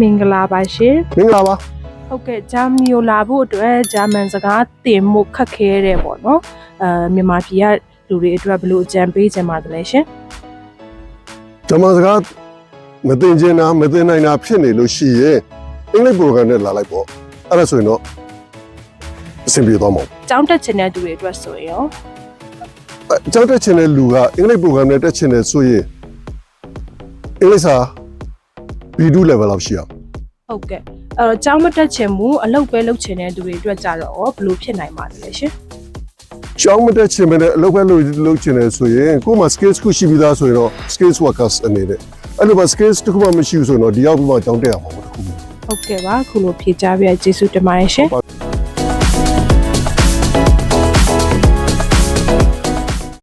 မင်္ဂလာပါရှင်မင်္ဂလာပါဟုတ်ကဲ့ဂျာမနီကိုလာဖို့အတွက်ဂျာမန်စကားသင်မှုခက်ခဲတဲ့ပေါ့နော်အဲမြန်မာပြည်ကလူတွေအတွက်ဘယ်လိုအကြံပေးချင်ပါတယ်လဲရှင်ကျွန်မစကားမသိချင်တာမသိနိုင်တာဖြစ်နေလို့ရှိရင်အင်္ဂလိပ် program နဲ့လာလိုက်ပေါ့အဲ့ဒါဆိုရင်တော့အဆင်ပြေသွားမှာကျောင်းတက်ချင်တဲ့သူတွေအတွက်ဆိုရင်ရောအဲကျောင်းတက်ချင်တဲ့လူကအင်္ဂလိပ် program နဲ့တက်ချင်တယ်ဆိုရင်အင်္ဂလိပ်စာ B2 level လောက်ရှိရအောင်ဟုတ်ကဲ့အဲ့တော့ကျောင်းမတက်ချင်ဘူးအလုပ်ပဲလုပ်ချင်တဲ့သူတွေအတွက်ကြတော့ရောဘယ်လိုဖြစ်နိုင်ပါလဲရှင်ကျောင်းမတက်ချင်မနဲ့အလုပ်ပဲလုပ်လုပ်ချင်တယ်ဆိုရင်ကိုယ်မှာ skills ခုရှိပြီးသားဆိုရင်တော့ skills workers အနေနဲ့အဲ့လိုပါ skills တစ်ခုမှမရှိဘူးဆိုရင်တော့ဒီရောက်ပြီးမှကျောင်းတက်ရမှာမဟုတ်ဘူးဟုတ်ကဲ့ပါခုလိုဖြေကြားပြကျေးဇူးတင်ပါတယ်ရှင်ဟုတ်ပါ